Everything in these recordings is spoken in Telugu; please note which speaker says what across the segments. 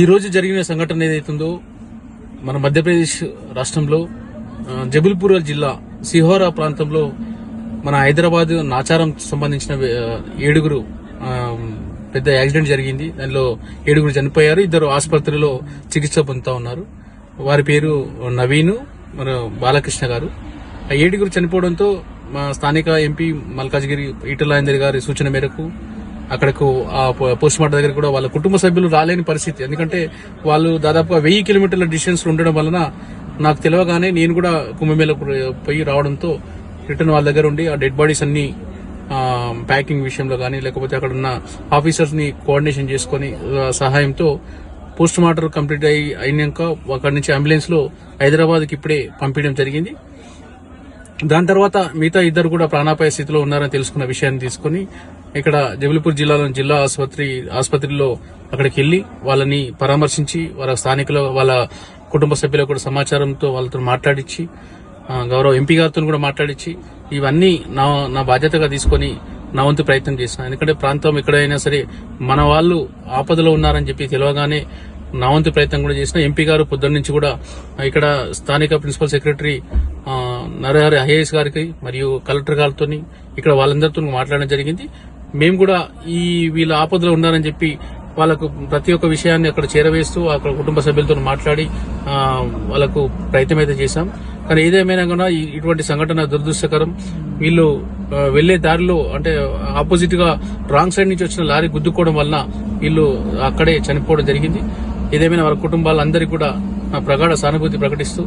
Speaker 1: ఈ రోజు జరిగిన సంఘటన ఏదైతుందో మన మధ్యప్రదేశ్ రాష్ట్రంలో జబుల్పూర్ జిల్లా సిహోరా ప్రాంతంలో మన హైదరాబాద్ నాచారం సంబంధించిన ఏడుగురు పెద్ద యాక్సిడెంట్ జరిగింది. దానిలో ఏడుగురు చనిపోయారు. ఇద్దరు ఆసుపత్రిలో చికిత్స పొందుతా ఉన్నారు. వారి పేరు నవీను మన బాలకృష్ణ గారు. ఆ ఏడుగురు చనిపోవడంతో మా స్థానిక ఎంపీ మల్కాజ్గిరి ఈటలాందరి గారి సూచన మేరకు అక్కడకు ఆ పోస్ట్ మార్టం దగ్గర కూడా వాళ్ళ కుటుంబ సభ్యులు రాలేని పరిస్థితి. ఎందుకంటే వాళ్ళు దాదాపుగా వెయ్యి కిలోమీటర్ల డిస్టెన్స్ ఉండడం వలన నాకు తెలియగానే నేను కూడా కుంభమేళకు పోయి రావడంతో రిటర్న్ వాళ్ళ దగ్గర ఉండి ఆ డెడ్ బాడీస్ అన్ని ప్యాకింగ్ విషయంలో కానీ లేకపోతే అక్కడ ఉన్న ఆఫీసర్స్ని కోఆర్డినేషన్ చేసుకుని సహాయంతో పోస్ట్ మార్టం కంప్లీట్ అయి అయినాక అక్కడి నుంచి అంబులెన్స్లో హైదరాబాద్కి ఇప్పుడే పంపించడం జరిగింది. దాని తర్వాత మిగతా ఇద్దరు కూడా ప్రాణాపాయ స్థితిలో ఉన్నారని తెలుసుకున్న విషయాన్ని తీసుకుని ఇక్కడ జబల్పూర్ జిల్లాలోని జిల్లా ఆసుపత్రి ఆసుపత్రిలో అక్కడికి వెళ్ళి వాళ్ళని పరామర్శించి వాళ్ళ స్థానికుల వాళ్ళ కుటుంబ సభ్యుల కూడా సమాచారంతో వాళ్ళతో మాట్లాడించి గౌరవ ఎంపీ గారితో కూడా మాట్లాడించి ఇవన్నీ నా నా బాధ్యతగా తీసుకొని నా వంతు ప్రయత్నం చేసిన. ఎందుకంటే ప్రాంతం ఎక్కడైనా సరే మన వాళ్ళు ఆపదలో ఉన్నారని చెప్పి తెలియగానే నా వంతు ప్రయత్నం కూడా చేసిన. ఎంపీ గారు పొద్దున్న నుంచి కూడా ఇక్కడ స్థానిక ప్రిన్సిపల్ సెక్రటరీ నరహరి ఐఏఎస్ గారికి మరియు కలెక్టర్ గారితో ఇక్కడ వాళ్ళందరితో మాట్లాడడం జరిగింది. మేము కూడా ఈ వీళ్ళ ఆపదలో ఉన్నారని చెప్పి వాళ్ళకు ప్రతి ఒక్క విషయాన్ని అక్కడ చేరవేస్తూ అక్కడ కుటుంబ సభ్యులతో మాట్లాడి వాళ్ళకు ప్రయత్నం అయితే చేశాం. కానీ ఏదేమైనా కూడా ఈ- ఇటువంటి సంఘటన దురదృష్టకరం. వీళ్ళు వెళ్ళే దారిలో అంటే ఆపోజిట్గా రాంగ్ సైడ్ నుంచి వచ్చిన లారీ గుద్దుకోవడం వలన వీళ్ళు అక్కడే చనిపోవడం జరిగింది. ఏదేమైనా వాళ్ళ కుటుంబాలందరికీ కూడా ప్రగాఢ సానుభూతి ప్రకటిస్తూ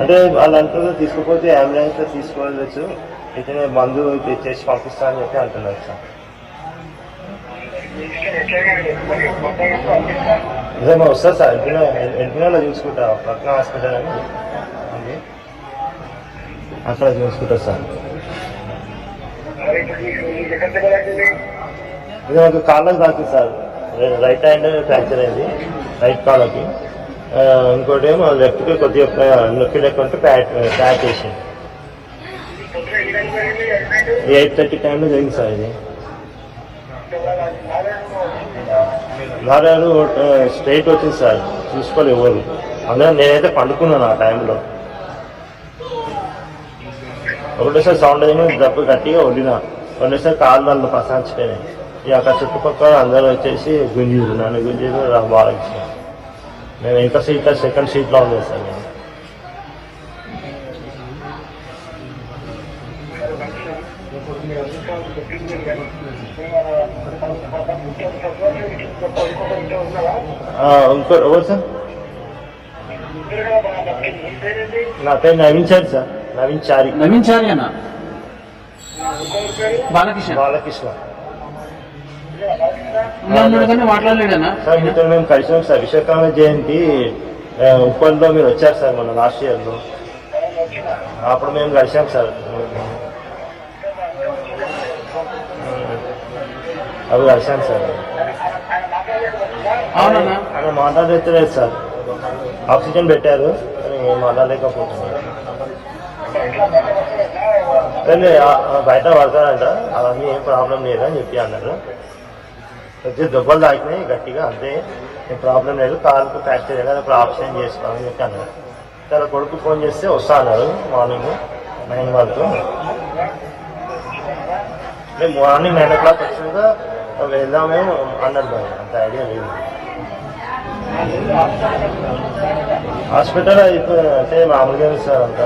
Speaker 2: అంటే వాళ్ళు అంటున్నారు తీసుకుపోతే అంబులెన్స్లో తీసుకోవచ్చు. అయితే మందు తెచ్చేసి పంపిస్తా అని చెప్పి అంటున్నారు సార్. నిజంగా వస్తా సార్. ఎల్పినో ఎల్పినోలో చూసుకుంటా. పక్కన హాస్పిటల్ అని. అక్కడ చూసుకుంటా సార్. ఇది నాకు కాళ్ళకి తాకింది సార్. రైట్ హ్యాండ్ ఫ్రాక్చర్ అయింది. రైట్ కాళ్ళకి. ఇంకోటి ఏమో లెఫ్ట్కి కొద్దిగా ప- లెక్క లేకుంటే ప్యాక్ ప్యాక్ చేసింది ఎయిట్ థర్టీ టైంలో జరిగింది సార్ ఇది. లారీ స్ట్రైట్ వచ్చింది సార్ చూసుకోలేదు ఎవరు. అందులో నేనైతే పండుకున్నాను ఆ టైంలో. ఒకటేసారి సౌండ్ అయిన దెబ్బ గట్టిగా వదిలిన. ఒకటేసారి కాళ్ళు నన్ను ప్రశాంతిపోయినాయి ఇక అక్కడ చుట్టుపక్కల అందరూ వచ్చేసి గుంజీరు నన్ను గుంజీరు బాగా నేను ఇంకా సీట్ సెకండ్ సీట్లో ఉంది సార్. నేను ఇంకో ఎవరు సార్? నా పేరు నవీన్ చారి సార్. నవీన్ చారి.
Speaker 1: నవీన్ చారి అన్న? బాలకృష్ణ.
Speaker 2: బాలకృష్ణ. సార్ మీతో మేము కలిసినాం సార్. విశ్వకర్మ జయంతి ఉప్పల్లో మీరు వచ్చారు సార్ మన లాస్ట్ ఇయర్లో అప్పుడు మేము కలిసాం సార్. అవి కలిసాం సార్. ఆయన మాట్లాడలేదు సార్. ఆక్సిజన్ పెట్టారు కానీ మాట్లాడలేకపోతున్నారు కానీ బయట పడతారంట. అవన్నీ ఏం ప్రాబ్లం లేదని చెప్పి అన్నారు. ఇది దెబ్బలు తాకినాయి గట్టిగా అంతే నేను ప్రాబ్లం లేదు కాలుకు ఫ్రాక్చర్ కదా అప్పుడు ఆప్షన్ చేసుకోవాలని చెప్పి అన్నారు తన కొడుకు ఫోన్ చేస్తే వస్తా అన్నారు మార్నింగ్ నైన్ వరకు మేము మార్నింగ్ నైన్ ఓ క్లాక్ వచ్చినాక వెళ్దామేమో అన్నారు మరి అంత ఐడియా లేదు హాస్పిటల్ ఇప్పుడు అంటే మామూలుగా సార్ అంత